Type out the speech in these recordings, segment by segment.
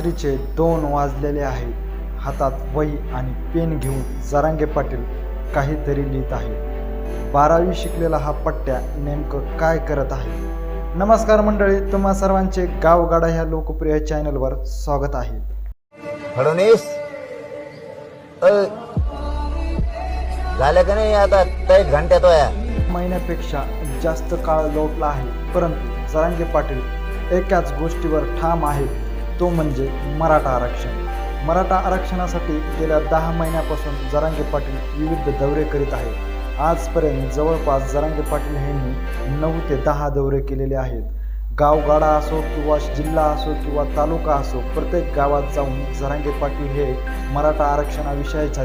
रात्रीचे दोन वाजलेले आहेत हातात वही आणि पेन घेऊन जरांगे पाटील काहीतरी लिहित आहे. बारावी शिकलेला हा पट्ट्या नेमकं काय करत आहे? नमस्कार मंडळी तुम्हा सर्वांचे गावगाडा ह्या लोकप्रिय चॅनलवर स्वागत आहे. फडणवीस? अ, झालं का नाही आता? तैत घंट्यात महिन्यापेक्षा जास्त काळ लोटला आहे परंतु जरांगे पाटील एकाच गोष्टीवर ठाम आहेत. तो म्हणजे मराठा आरक्षण. मराठा आरक्षणासाठी गेल्या दहा महिन्यापासून जरांगे पाटील विविध दौरे करीत आहेत. आजपर्यंत जवळपास जरांगे पाटील यांनी नऊ ते दहा दौरे केलेले आहेत. गावगाडा असो किंवा जिल्हा असो किंवा तालुका असो प्रत्येक गावात जाऊन जरांगे पाटील हे मराठा आरक्षणाविषयीचा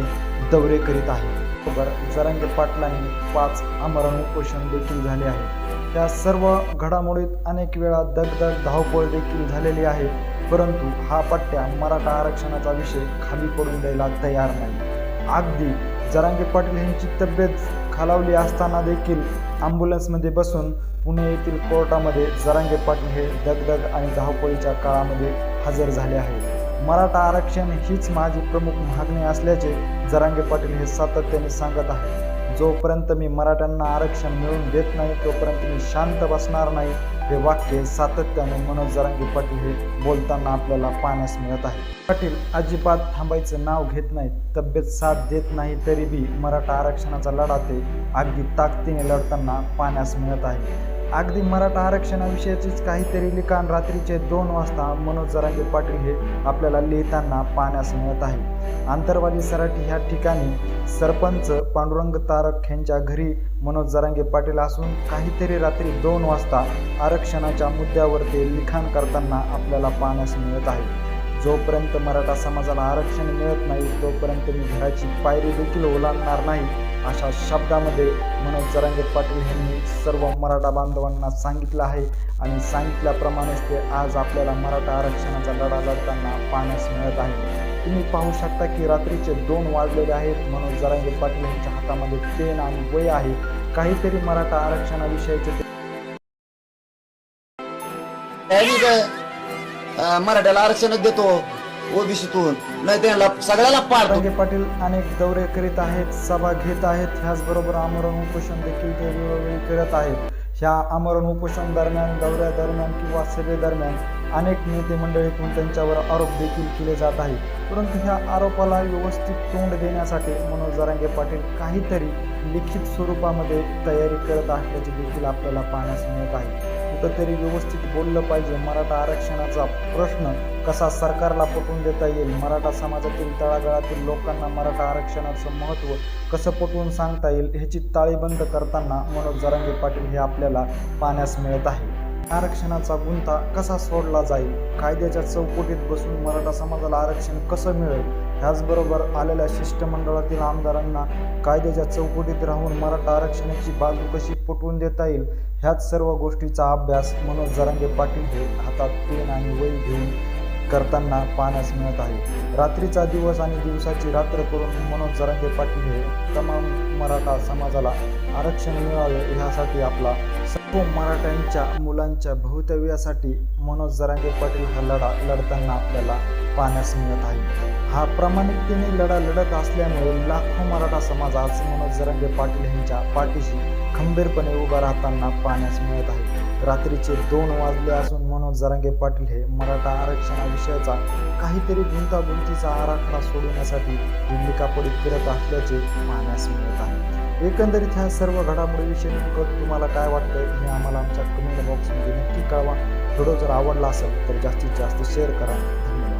दौरे करीत आहेत. बरोबर जरांगे पाटलांनी पाच आमरण उपोषण देखील झाले आहे. त्या सर्व घडामोडीत अनेक वेळा दगदग धावपळ देखील झालेली आहे. परंतु हा पट्ट्या मराठा आरक्षणाचा विषय खाली पडून द्यायला तयार नाही. अगदी जरांगे पाटील यांची तब्येत खालावली असताना देखील ॲम्ब्युलन्समध्ये बसून पुणे येथील कोर्टामध्ये जरांगे पाटील हे दगदग आणि धावपळीच्या काळामध्ये हजर झाले आहेत. मराठा आरक्षण हीच माझी प्रमुख मागणी असल्याचे जरांगे पाटील हे सातत्याने सांगत आहे जोपर्यंत मी मराठ्यांना आरक्षण मिळवून देत नाही तोपर्यंत मी शांत बसणार नाही हे वाक्य सातत्याने मनोज जरांगे पाटील हे बोलताना आपल्याला पाहण्यास मिळत आहे. पाटील अजिबात थांबायचं नाव घेत नाहीत तब्येत साथ देत नाही तरी बी मराठा आरक्षणाचा लढा ते अगदी ताकदीने लढताना पाहण्यास मिळत आहे. अगदी मराठा आरक्षणाविषयीचीच काहीतरी लिखाण रात्रीचे दोन वाजता मनोज जरांगे पाटील हे आपल्याला लिहिताना पाहण्यास मिळत आहे. आंतरवाली सराठी ह्या ठिकाणी सरपंच पांडुरंग तारक यांच्या घरी मनोज जरांगे पाटील असून काहीतरी रात्री दोन वाजता आरक्षणाच्या मुद्द्यावर ते लिखाण करताना आपल्याला पाहण्यास मिळत आहे. जोपर्यंत मराठा समाजाला आरक्षण मिळत नाही तोपर्यंत मी घराची पायरी देखील ओलांडणार नाही. अशा शब्दामध्ये मनोज जरांगे पाटील यांनी सर्व मराठा बांधवांना सांगितलं आहे. आणि सांगितल्याप्रमाणेच ते आज आपल्याला मराठा आरक्षणाचा लढा लढताना पाहण्यास मिळत आहे. तुम्ही पाहू शकता की रात्रीचे दोन वाजलेले आहेत. मनोज जरांगे पाटील यांच्या हातामध्ये पेन आणि वय आहे. काहीतरी मराठा आरक्षणाविषयीचे मराठ्याला आरक्षणच देतो. ओबीसीतून. नाही त्यांना सगळ्याला पाडतो. जरांगे पाटील अनेक दौरे करीत आहेत सभा घेत आहेत. ह्याचबरोबर आमरण उपोषण देखील ते वेळोवेळी करत आहेत. ह्या आमरण उपोषण दरम्यान दौऱ्या दरम्यान किंवा सभेदरम्यान अनेक नेते मंडळीतून त्यांच्यावर आरोप देखील केले जात आहेत. परंतु ह्या आरोपाला व्यवस्थित तोंड देण्यासाठी मनोज जरांगे पाटील काहीतरी लिखित स्वरूपामध्ये तयारी करत असल्याचे देखील आपल्याला पाहण्यास मिळत आहे. कुठंतरी व्यवस्थित बोललं पाहिजे. मराठा आरक्षणाचा प्रश्न कसा सरकारला पटवून देता येईल? मराठा समाजातील तळागाळातील लोकांना मराठा आरक्षणाचं महत्त्व कसं पटवून सांगता येईल ह्याची ताळीबंद करताना मनोज जरांगे पाटील हे आपल्याला पाहण्यास मिळत आहे आरक्षणाचा गुंता कसा सोडला जाईल? कायद्याच्या चौकटीत बसून मराठा समाजाला आरक्षण कसं मिळेल? ह्याचबरोबर आलेल्या शिष्टमंडळातील आमदारांना कायद्याच्या चौकटीत राहून मराठा आरक्षणाची बाजू कशी पटवून देता येईल? ह्याच सर्व गोष्टीचा अभ्यास मनोज जरांगे पाटील हे हातात पेन आणि वही घेऊन करताना पाहण्यास मिळत आहे. रात्रीचा दिवस आणि दिवसाची रात्र करून मनोज जरांगे पाटील हे तमाम मराठा समाजाला आरक्षण मिळावे ह्यासाठी आपला सर्व मराठ्यांच्या मुलांच्या भवितव्यासाठी मनोज जरांगे पाटील हा लढा लढताना आपल्याला पाहण्यास मिळत आहे. हा प्रामाणिकतेने लढा लढत असल्यामुळे लाखो मराठा समाज आज मनोज जरांगे पाटील यांच्या पाठीशी खंबीरपणे उभा राहताना पाहण्यास मिळत आहे. रात्रीचे दोन वाजले असून मनोज जरांगे पाटील हे मराठा आरक्षणाविषयाचा काहीतरी गुंतागुंतीचा आराखडा सोडवण्यासाठी लिकापडी करत असल्याचे पाहण्यास मिळत आहे. एकंदरीत ह्या सर्व घडामोडीविषयी नेमकं तुम्हाला काय वाटतं हे आम्हाला आमच्या कमेंट बॉक्समध्ये नक्की कळवा. व्हिडिओ जर आवडला असेल तर जास्तीत जास्त शेअर करा. धन्यवाद.